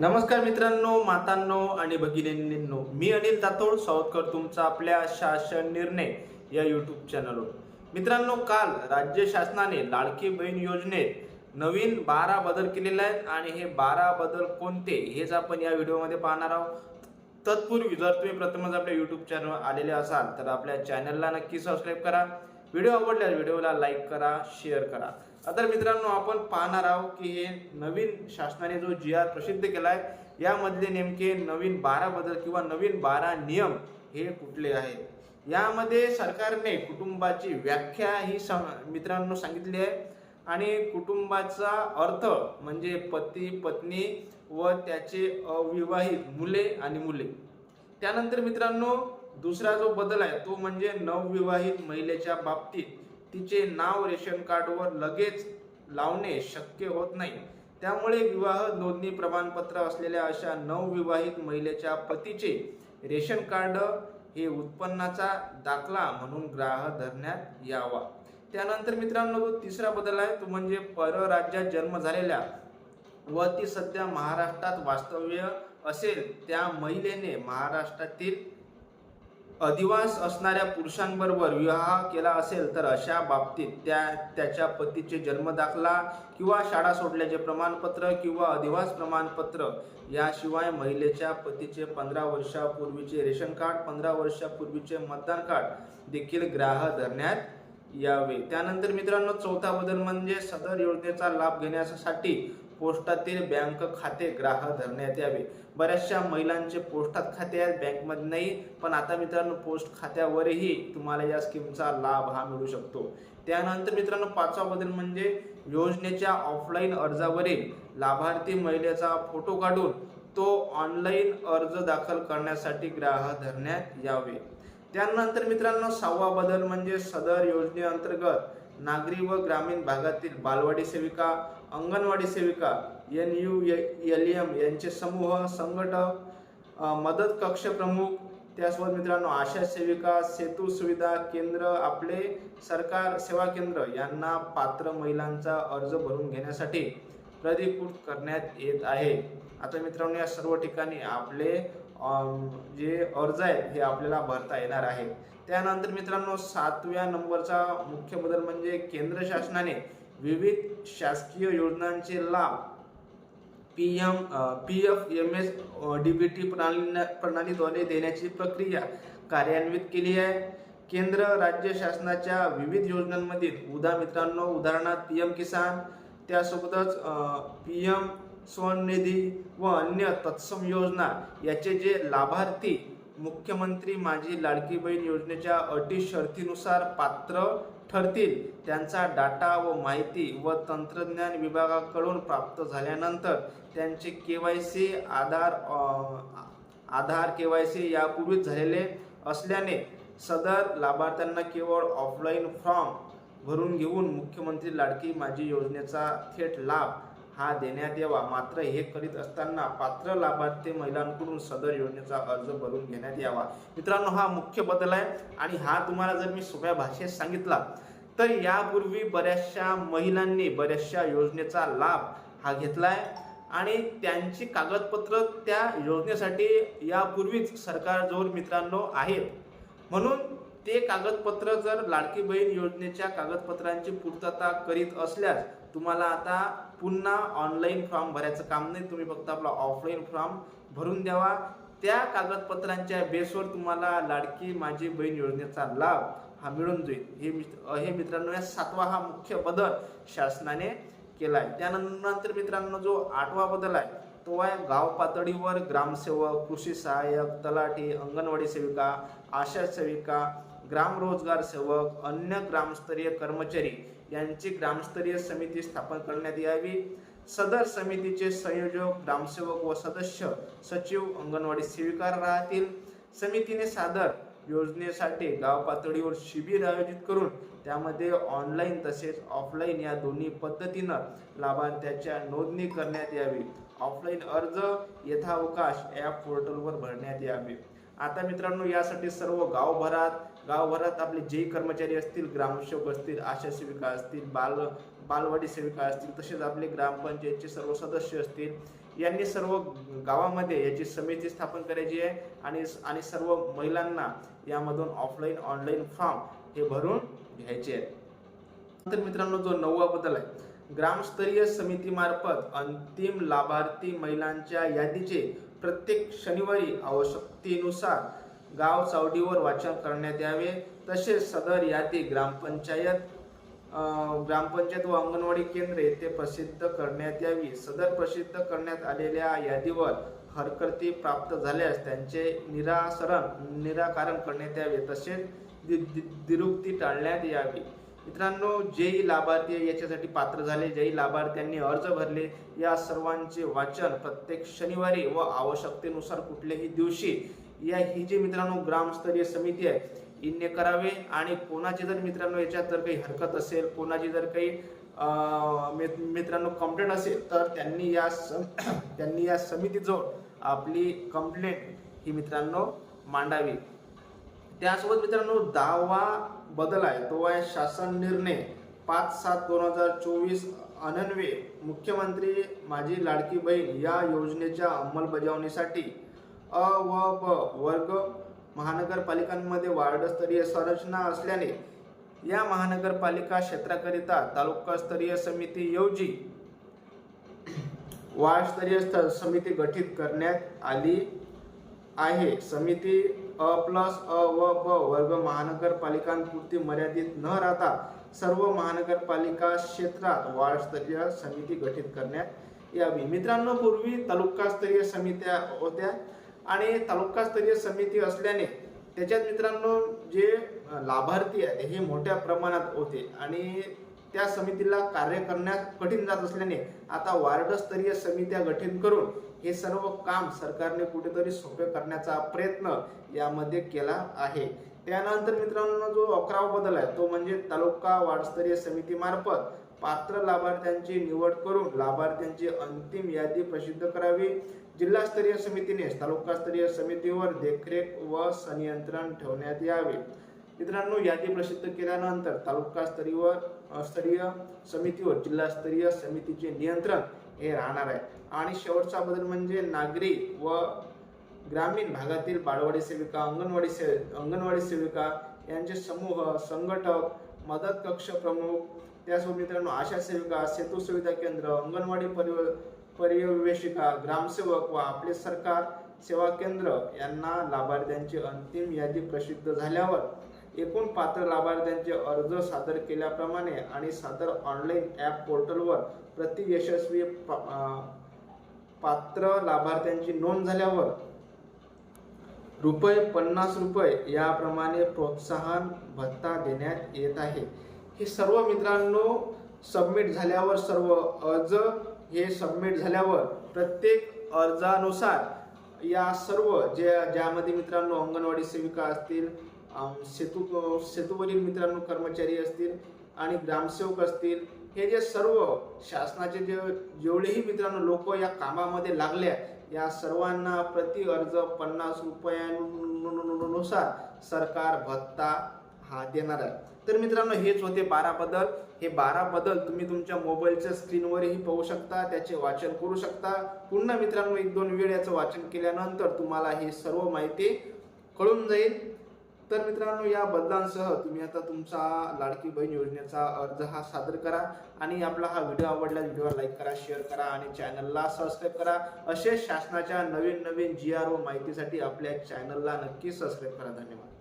नमस्कार मित्रांनो मातांनो आणि भगिनींनो. मी अनिल दातोड सावतकर तुमचा आपल्या शासन निर्णय या यूट्यूब चॅनलवर मित्रांनो काल राज्य शासनाने लाडकी बहीण योजनेत नवीन बारा बदल केलेले आहेत आणि हे बारा बदल कोणते हेच आपण या व्हिडिओमध्ये पाहणार आहोत. तत्पूर्वी जर तुम्ही प्रथमच आपल्या यूट्यूब चॅनलवर आलेले असाल तर आपल्या चॅनलला नक्की सबस्क्राईब करा. व्हिडिओ आवडल्यास व्हिडिओला लाईक करा शेअर करा. आता मित्रांनो आपण पाहणार आहोत की हे नवीन शासनाने जो जी आर प्रसिद्ध केला आहे यामधले नेमके नवीन बारा बदल किंवा नवीन बारा नियम हे कुठले आहेत? यामध्ये सरकारने कुटुंबाची व्याख्या ही सा मित्रांनो सांगितली आहे. आणि कुटुंबाचा अर्थ म्हणजे पती पत्नी व त्याचे अविवाहित मुले आणि मुले. त्यानंतर मित्रांनो दुसरा जो बदल आहे तो म्हणजे नवविवाहित महिलेच्या बाबतीत. तिचे नाव रेशन कार्डवर लगेच लावणे शक्य होत नाही. त्यामुळे विवाह नोंदणी प्रमाणपत्र असलेल्या अशा नवविवाहित महिलेच्या पतीचे रेशन कार्ड हे उत्पन्नाचा दाखला म्हणून ग्राह धरण्यात यावा. त्यानंतर मित्रांनो जो तिसरा बदल आहे. तो म्हणजे परराज्यात जन्म झालेल्या व ती सध्या महाराष्ट्रात वास्तव्य असेल त्या महिलेने महाराष्ट्रातील अधिवास असणाऱ्या पुरुषांबरोबर विवाह केला असेल तर अशा बाबतीत त्या त्याच्या पतीचे जन्मदाखला किंवा शाळा सोडल्याचे प्रमाणपत्र किंवा अधिवास प्रमाणपत्र याशिवाय महिलेच्या पतीचे पंधरा वर्षापूर्वीचे रेशन कार्ड पंधरा वर्षापूर्वीचे मतदान कार्ड देखील ग्राह्य धरण्यात यावे. त्यानंतर मित्रांनो चौथा बदल म्हणजे सदर योजनेचा लाभ घेण्यासाठी पोस्टातील बँक खाते ग्राहक धरण्यात यावे. बऱ्याचशा महिलांचे पोस्टात खाते आहेत बँकमध्ये नाही पण आता मित्रांनो पोस्ट खात्यावरही तुम्हाला या स्कीमचा लाभ हा मिळू शकतो. त्यानंतर मित्रांनो पाचवा बदल म्हणजे योजनेच्या ऑफलाईन अर्जावरील लाभार्थी महिलेचा फोटो काढून तो ऑनलाईन अर्ज दाखल करण्यासाठी ग्राहक धरण्यात यावे. त्यानंतर मित्रांनो सहावा बदल म्हणजे सदर योजनेअंतर्गत नागरी व ग्रामीण भागातील बालवाडी सेविका अंगणवाडी सेविका एन यू एल एम यांचे समूह संघटक मदत कक्ष प्रमुख त्यासोबत मित्रांनो आशा सेविका सेतू सुविधा केंद्र आपले सरकार सेवा केंद्र यांना पात्र महिलांचा अर्ज भरून घेण्यासाठी प्रतिकृत करण्यात येत आहे. आता मित्रांनो या सर्व ठिकाणी आपले जे अर्ज आहेत हे आपल्याला भरता येणार आहे त्यानंतर मित्रांनो सातव्या नंबरचा मुख्य बदल म्हणजे केंद्र शासनाने विविध शासकीय योजनांचे लाभ P M P F M S D B T प्रणाली प्रणालीद्वारे देण्याची प्रक्रिया कार्यान्वित केली आहे. केंद्र राज्य शासनाच्या विविध योजनांमधील उदा मित्रांनो उदाहरणार्थ पी एम किसान त्यासोबतच पी एम स्वनिधी व अन्य तत्सम योजना याचे जे लाभार्थी मुख्यमंत्री माझी लाडकी बहीण योजनेच्या अटी शर्तीनुसार पात्र ठरतील त्यांचा डाटा व माहिती व तंत्रज्ञान विभागाकडून प्राप्त झाल्यानंतर त्यांचे K Y C Aadhaar Aadhaar K Y C यापूर्वीच झालेले असल्याने सदर लाभार्थ्यांना केवळ ऑफलाईन फॉर्म भरून घेऊन मुख्यमंत्री लाडकी माझी योजनेचा थेट लाभ हा देण्यात यावा. मात्र हे करीत असताना पात्र लाभार्थी महिलांकडून सदर योजनेचा अर्ज भरून घेण्यात यावा. मित्रांनो हा मुख्य बदल आहे आणि हा तुम्हाला जर मी सोप्या भाषेत सांगितला तर यापूर्वी बऱ्याचशा महिलांनी बऱ्याचशा योजनेचा लाभ हा घेतला आहे आणि त्यांची कागदपत्र त्या योजनेसाठी यापूर्वीच सरकारजवळ मित्रांनो आहेत. म्हणून ते कागदपत्र जर लाडकी बहीण योजनेच्या कागदपत्रांची पूर्तता करीत असल्यास तुम्हाला आता पुन्हा ऑनलाईन फॉर्म भरायचं काम नाही. तुम्ही फक्त आपला ऑफलाईन फॉर्म भरून द्यावा. त्या कागदपत्रांच्या बेसवर तुम्हाला लाडकी माझी बहीण योजनेचा लाभ हा मिळून जाईल. हे मित्र हे मित्रांनो या सातवा हा मुख्य बदल शासनाने केला आहे त्यानंतर मित्रांनो जो आठवा बदल आहे तो आहे गाव पातळीवर ग्रामसेवक कृषी सहाय्यक तलाठी अंगणवाडी सेविका आशा सेविका ग्रामरोजगार सेवक अन्य ग्रामस्तरीय कर्मचारी यांची ग्रामस्तरीय समिती स्थापन करण्यात यावी. सदर समितीचे संयोजक ग्रामसेवक व सदस्य सचिव अंगणवाडी सेविका राहतील. समितीने सादर योजनेसाठी गाव पातळीवर शिबिर आयोजित करून त्यामध्ये ऑनलाईन तसेच ऑफलाईन या दोन्ही पद्धतीनं लाभार्थ्याच्या नोंदणी करण्यात यावी. ऑफलाईन अर्ज यथावकाश ॲप पोर्टलवर भरण्यात यावे. आता मित्रांनो यासाठी सर्व गावभरात गावभरात आपले जे कर्मचारी असतील ग्रामसेवक असतील आशा सेविका असतील बाल बालवाडी सेविका असतील तसेच आपले ग्रामपंचायतचे सर्व सदस्य असतील यांनी सर्व गावामध्ये याची समिती स्थापन करायची आहे आणि आणि सर्व महिलांना यामधून ऑफलाईन ऑनलाईन फॉर्म हे भरून घ्यायचे आहे तर मित्रांनो जो नववा बदल आहे ग्रामस्तरीय समितीमार्फत अंतिम लाभार्थी महिलांच्या यादीचे प्रत्येक शनिवारी आवश्यकतेनुसार गाव चावडीवर वाचन करण्यात यावे. तसेच सदर यादी ग्रामपंचायत ग्रामपंचायत व अंगणवाडी केंद्र येथे प्रसिद्ध करण्यात यावी. सदर प्रसिद्ध करण्यात आलेल्या यादीवर हरकती प्राप्त झाल्यास त्यांचे निरासरण निराकरण करण्यात यावे. तसेच दि- दिरुक्ती टाळण्यात यावी. मित्रांनो जेही लाभार्थी आहे याच्यासाठी पात्र झाले जेही लाभार्थ्यांनी अर्ज भरले या सर्वांचे वाचन प्रत्येक शनिवारी व आवश्यकतेनुसार कुठल्याही दिवशी या ही जी मित्रांनो ग्रामस्तरीय समिती आहे इन्ने करावे. आणि कोणाची जर मित्रांनो याच्यात जर काही हरकत असेल कोणाची जर काही मित्रांनो कंप्लेंट असेल तर त्यांनी या सम- त्यांनी या समितीजवळ आपली कंप्लेंट ही मित्रांनो मांडावी. त्यासोबत मित्रांनो दहावा बदल आहे. तो आहे शासन निर्णय. पाच सात दोन हजार चोवीस अनन्वे मुख्यमंत्री माझी लाडकी बहीण या योजनेच्या अंमलबजावणीसाठी अ व ब वर्ग महानगरपालिकांमध्ये वार्डस्तरीय संरचना असल्याने या महानगरपालिका क्षेत्राकरिता तालुकास्तरीय समितीऐवजी वार्डस्तरीय स्त- समिती गठीत करण्यात आली. आहे. समिती अ प्लस अ व ब वर्ग महानगरपालिकांपुरती मर्यादित न राहता सर्व महानगरपालिका क्षेत्रात वार्डस्तरीय समिती गठीत करण्यात यावी. मित्रांनो पूर्वी तालुकास्तरीय समित्या होत्या आणि तालुकास्तरीय समिती असल्याने त्याच्यात मित्रांनो जे लाभार्थी आहेत हे मोठ्या प्रमाणात होते आणि त्या समितीला कार्य करण्यास कठीण जात असल्याने आता वार्डस्तरीय समित्या गठीत करून हे सर्व काम सरकारने कुठेतरी सोपे करण्याचा प्रयत्न यामध्ये केला आहे. त्यानंतर मित्रांनो जो अकरावा बदल आहे तो म्हणजे तालुका वार्डस्तरीय समितीमार्फत पात्र लाभार्थ्यांची निवड करून लाभार्थ्यांची अंतिम यादी प्रसिद्ध करावी. जिल्हास्तरीय समितीने तालुकास्तरीय समितीवर देखरेख व संनियंत्रण ठेवण्यात यावे. मित्रांनो यादी प्रसिद्ध केल्यानंतर तालुकास्तरीवर स्तरीय समितीवर जिल्हास्तरीय समितीचे नियंत्रण हे राहणार आहे. आणि शेवटचा बदल म्हणजे नागरी व ग्रामीण भागातील बालवाडी सेविका अंगणवाडी से अंगणवाडी सेविका यांचे समूह संघटक मदत कक्ष प्रमुख त्यासोबत मित्रांनो आशा सेविका सेतू सुविधा केंद्र अंगणवाडी परिव पर्यवेक्षिका ग्रामसेवक व आपले सरकार सेवा केंद्र यांना लाभार्थ्यांची अंतिम यादी प्रसिद्ध झाल्यावर एकूण पात्र लाभार्थ्यांचे अर्ज सादर केल्याप्रमाणे आणि सादर ऑनलाईन ॲप पोर्टलवर प्रति यशस्वी पात्र लाभार्थ्यांची नोंद झाल्यावर रुपये पन्नास रुपये याप्रमाणे प्रोत्साहन भत्ता देण्यात येत आहे. हे सर्व मित्रांनो सबमिट झाल्यावर सर्व अर्ज हे सबमिट झाल्यावर प्रत्येक अर्जानुसार या सर्व जे ज्यामध्ये मित्रांनो अंगणवाडी सेविका असतील सेतू सेतूवरील मित्रांनो कर्मचारी असतील आणि ग्रामसेवक असतील हे जे सर्व शासनाचे जे जेवढेही मित्रांनो लोक या कामामध्ये लागले या सर्वांना प्रति अर्ज पन्नास रुपयानुसार सरकार भत्ता हा देणार आहे. तर मित्रांनो हेच होते बारा बदल. हे बारा बदल तुम्ही तुमच्या मोबाईलच्या स्क्रीनवरही पाहू शकता त्याचे वाचन करू शकता. पुन्हा मित्रांनो एक दोन वेळ याचं वाचन केल्यानंतर तुम्हाला ही सर्व माहिती कळून जाईल. तर मित्रांनो या बदलांसह तुम्ही आता तुमचा लाडकी बहीण योजनेचा अर्ज हा सादर करा आणि आपला हा व्हिडिओ आवडला व्हिडिओ लाईक करा शेअर करा आणि चॅनलला सबस्क्राईब करा. असे शासनाच्या नवीन नवीन जी आर ओ माहितीसाठी आपल्या चॅनलला नक्की सबस्क्राईब करा. धन्यवाद.